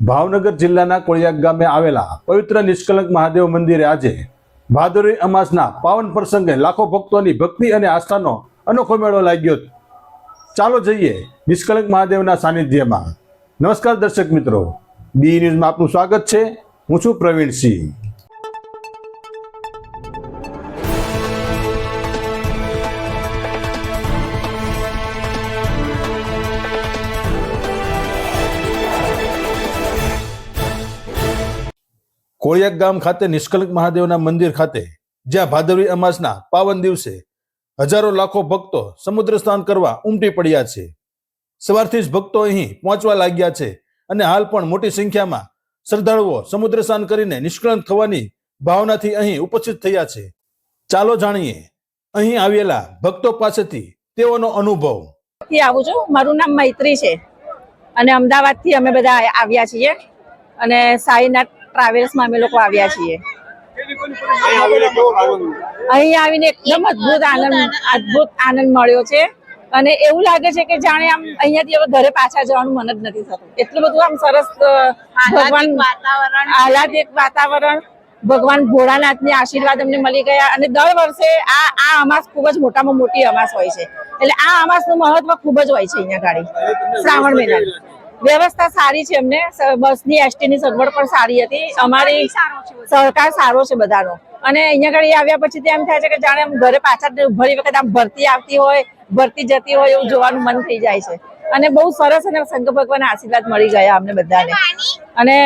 ભાવનગર જિલ્લાના કોળિયાક ગામે આવેલા પવિત્ર નિષ્કલંક મહાદેવ મંદિરે આજે ભાદરવી અમાસના પાવન પ્રસંગે લાખો ભક્તોની ભક્તિ અને આસ્થાનો અનોખો મેળો લાગ્યો ચાલો જઈએ નિષ્કલંક મહાદેવના સાનિધ્યમાં. નમસ્કાર દર્શક મિત્રો. બી ન્યૂઝમાં આપનું સ્વાગત છે. હું છું પ્રવીણસિંહ કોળિયાક ગામ ખાતે નિષ્કલંક મહાદેવના મંદિર ખાતે, જ્યાં ભાદરવી અમાસના પાવન દિવસે હજારો લાખો ભક્તો સમુદ્ર સ્નાન કરવા ઉમટી પડ્યા છે. સવારથી જ ભક્તો અહીં પહોંચવા લાગ્યા છે અને હાલ પણ મોટી સંખ્યામાં શ્રદ્ધાળુઓ સમુદ્ર સ્નાન કરીને નિષ્કલંક થવાની ભાવનાથી અહીં ઉપસ્થિત થયા છે. ચાલો જાણીએ, અહીં આવેલા ભક્તો પાસેથી તેઓનો અનુભવ. થી આવું છું. મારું નામ મૈત્રી છે. અને અમદાવાદથી અમે બધા આવ્યા છીએ. અને સાઈનાથ ટ્રાવેલ્સમાં અમે લોકો આવ્યા છીએ. અહીં આવીને એકદમ અદભુત આનંદ અદભુત આનંદ મળ્યો છે. અને એવું લાગે છે કે જાણે આમ અહીંયાથી હવે ઘરે પાછા જવાનું મન જ નથી થતું. એટલું બધું આમ સરસ ભગવાન વાતાવરણ. આહલાદિક વાતાવરણ. ભગવાન ભોળાનાથની આશીર્વાદ અમને મળી ગયા. અને દર વર્ષે આ આ અમાસ ખૂબ જ મોટામાં મોટી અમાસ હોય છે. એટલે આ અમાસનું મહત્વ ખૂબ જ હોય છે અહીંયા ગાડી. શ્રાવણ મહિના વ્યવસ્થા સારી છે અમને બસ બસની એસટી ની સગવડ પણ સારી હતી. અમારી સહકાર સારો છે બધાનો. અને અહીંયા ગાડી આવ્યા પછી તો એમ થાય છે કે જાણે આમ ઘરે પાછા ભરી વખત આમ ભરતી આવતી હોય ભરતી જતી હોય એવું જોવાનું મન થઈ જાય છે. અને બહુ સરસ અને શંકર ભગવાન આશીર્વાદ મળી ગયા અમને બધાને. અને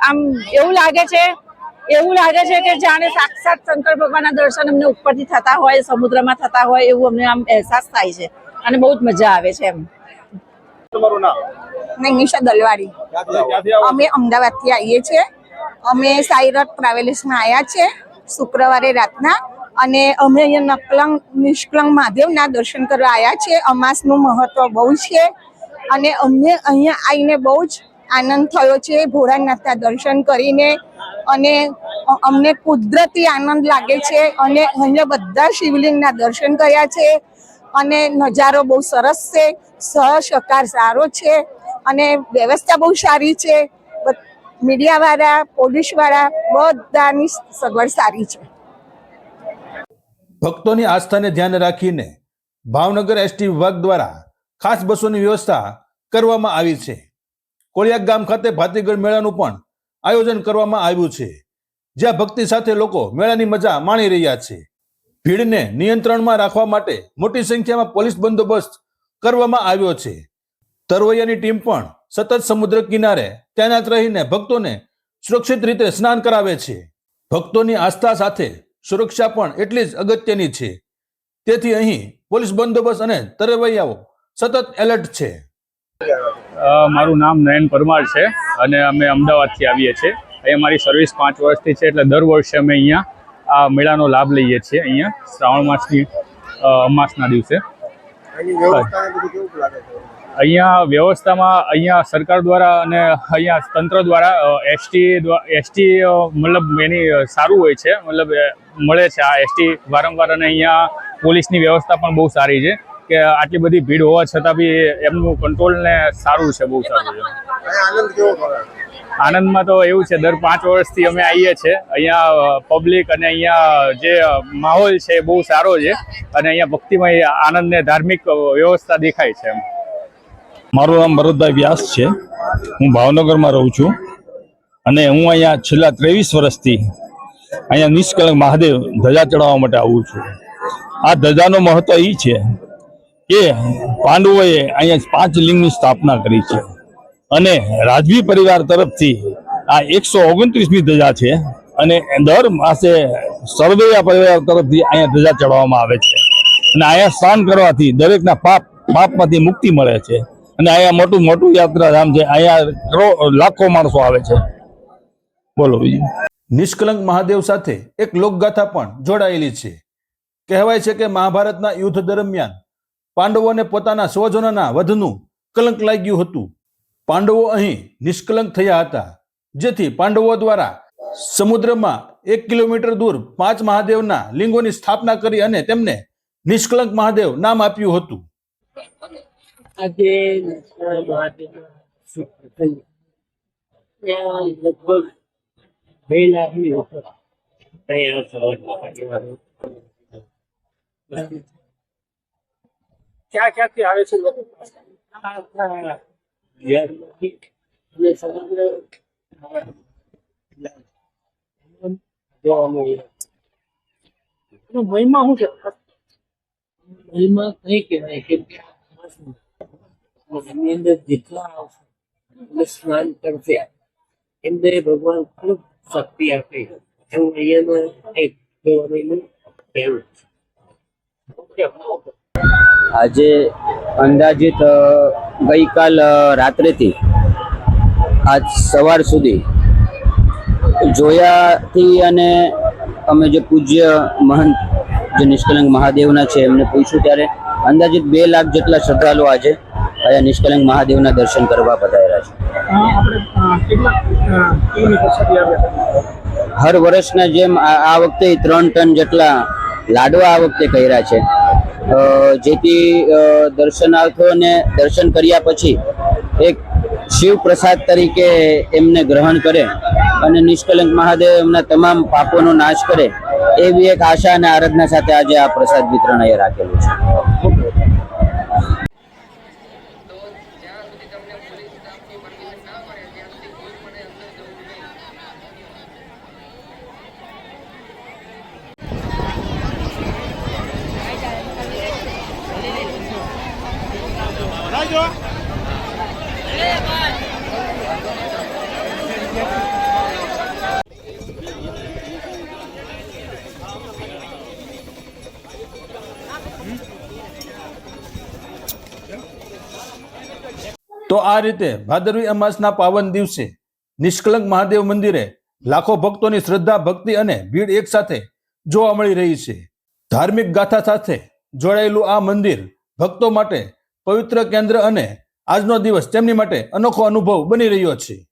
આમ એવું લાગે છે એવું લાગે છે કે જાણે સાક્ષાત શંકર ભગવાનના દર્શન અમને ઉપરથી થતા હોય સમુદ્રમાં થતા હોય એવું અમને આમ અહેસાસ થાય છે. અને બહુ જ મજા આવે છે એમ. નૈમિષા દલવાડી. અમે અમદાવાદથી આવીએ છીએ. અમે સાઈરથ ટ્રાવેલ્સમાં આવ્યા છે શુક્રવારે રાતના અને અમે અહીંયા નકલંગ નિષ્કલંગ મહાદેવના દર્શન કરવા આવ્યા છે અમાસનું મહત્વ બહુ છે અને અમને અહીંયા આવીને બહુ જ આનંદ થયો છે ભોળાનાથના દર્શન કરીને અને અમને કુદરતી આનંદ લાગે છે અને અહીંયા બધા શિવલિંગના દર્શન કર્યા છે અને નજારો બહુ સરસ છે. સહસહકાર સારો છે. અને વ્યવસ્થા બહુ સારી છે. મીડિયાવાળા, પોલીસવાળા બધાની સગવડ સારી છે. ભક્તોની આસ્થાને ધ્યાન રાખીને ભાવનગર એસટી વિભાગ દ્વારા ખાસ બસોની વ્યવસ્થા કરવામાં આવી છે. કોળિયાક ગામ ખાતે ભાતીગઢ મેળાનું પણ આયોજન કરવામાં આવ્યું છે. જ્યાં ભક્તિ સાથે લોકો મેળાની મજા માણી રહ્યા છે. ભીડને નિયંત્રણમાં રાખવા માટે મોટી સંખ્યામાં પોલીસ બંદોબસ્ત કરવામાં આવ્યો છે. તરવૈયાની ટીમ પણ સતત સમુદ્ર કિનારે તૈનાત રહીને ભક્તોને સુરક્ષિત રીતે સ્નાન કરાવે છે. ભક્તોની આસ્થા સાથે સુરક્ષા પણ એટલી જ અગત્યની છે. તેથી અહીં પોલીસ બંદોબસ્ત અને તરવૈયાઓ સતત એલર્ટ છે. મારું નામ નયન પરમાર છે અને અમે અમદાવાદથી આવીએ છીએ. અહીંયા મારી સર્વિસ પાંચ વર્ષથી છે એટલે દર વર્ષે અમે અહીંયા આ મેળાનો લાભ લઈએ છીએ અહીંયા શ્રાવણ માસની અમાસના દિવસે. અહીંયા વ્યવસ્થામાં અહીંયા સરકાર દ્વારા અને અહીંયા તંત્ર દ્વારા એસટી એસટી મતલબ એની સારું હોય છે. મતલબ મળે છે આ એસટી વારંવાર અને અહીંયા પોલીસની વ્યવસ્થા પણ બહુ સારી છે કે આટલી બધી ભીડ હોવા છતાં બી એમનું કંટ્રોલ ને સારું છે બહુ સારું છે. આનંદમાં તો એવું છે, દર પાંચ વર્ષથી અમે આવીએ છીએ. અહીંયા પબ્લિક અને અહીંયા જે માહોલ છે એ બહુ સારો છે અને અહીંયા ભક્તિમય આનંદને ધાર્મિક વ્યવસ્થા દેખાય છે એમ. મારું નામ ભરતભાઈ વ્યાસ છે. હું ભાવનગરમાં રહું છું. અને હું અહીંયા છેલ્લા ત્રેવીસ વર્ષથી અહીંયા નિષ્કલંક મહાદેવ ધજા ચડાવવા માટે આવું છું. આ ધજાનો મહત્વ એ છે કે પાંડવોએ અહીંયા પાંચ લિંગની સ્થાપના કરી છે. અને રાજવી પરિવાર તરફથી આ એકસો ઓગણત્રીસમી ધજા છે. અને દર માસે સરવૈયા પરિવાર તરફથી અહીંયા ધજા ચડાવવામાં આવે છે. અને અહીંયા સ્નાન કરવાથી દરેકના પાપ, પાપમાંથી મુક્તિ મળે છે. અને અહીંયા મોટું મોટું યાત્રાધામ છે અહીંયા લાખો માણસો આવે છે. બોલો બીજું. નિષ્કલંક મહાદેવ સાથે એક લોકગાથા પણ જોડાયેલી છે. કહેવાય છે કે મહાભારતના યુદ્ધ દરમિયાન પાંડવોને પોતાના સ્વજનોના વધનું કલંક લાગ્યું હતું. પાંડવો અહીં નિષ્કલંક થયા હતા. જેથી પાંડવો દ્વારા સમુદ્રમાં એક કિલોમીટર દૂર પાંચ મહાદેવના લિંગોની સ્થાપના કરી અને તેમને નિષ્કલંક મહાદેવ નામ આપ્યું હતું. આજે મહાદેવ ત્યાં લગભગ બે ક્યાં ક્યાંથી આવે છે લોકો આખા અને મહિમા શું છે? મહિમા કઈ કહેવાય. કે એની અંદર જેટલા આવશે એટલે સ્નાન કરશે, એમને ભગવાન ખૂબ શક્તિ આપે. એવું અહીંયાનો એક કહેવાનું કહેવું છે. આજે અંદાજિત ગઈકાલ રાત્રેથી આજ સવાર સુધી જોયાથી અને અમે જે પૂજ્ય મહંત, જે નિષ્કલંક મહાદેવના છે, એમને પૂછ્યું ત્યારે અંદાજિત બે લાખ જેટલા શ્રદ્ધાળુઓ આજે અહીંયા નિષ્કલંક મહાદેવના દર્શન કરવા પધાર્યા છે. હર વર્ષના જેમ આ આ વખતે ત્રણ ટન જેટલા લાડવા આ વખતે કર્યા છે. જેથી દર્શનાર્થોને દર્શન કર્યા પછી એક શિવ પ્રસાદ તરીકે એમને ગ્રહણ કરે અને નિષ્કલંક મહાદેવ એમના તમામ પાપોનો નાશ કરે એવી એક આશા અને આરાધના સાથે આજે આ પ્રસાદ વિતરણ અહીંયા રાખેલું છે. તો આ રીતે ભાદરવી અમાસના પાવન દિવસે નિષ્કલંક મહાદેવ મંદિરે લાખો ભક્તોની શ્રદ્ધા, ભક્તિ અને ભીડ એક સાથે જોવા મળી રહી છે. ધાર્મિક ગાથા સાથે જોડાયેલું આ મંદિર ભક્તો માટે પવિત્ર કેન્દ્ર અને આજનો દિવસ તેમની માટે અનોખો અનુભવ બની રહ્યો છે.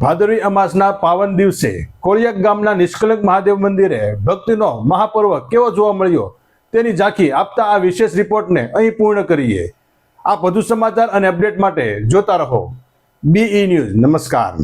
ભાદરવી અમાસના પાવન દિવસે કોળિયાક ગામના નિષ્કલંક મહાદેવ મંદિરે ભક્તિનો મહાપર્વ કેવો જોવા મળ્યો તેની ઝાંખી આપતા આ વિશેષ રિપોર્ટને અહીં પૂર્ણ કરીએ. આ વધુ સમાચાર અને અપડેટ માટે જોતા રહો. બીઈ ન્યૂઝ નમસ્કાર.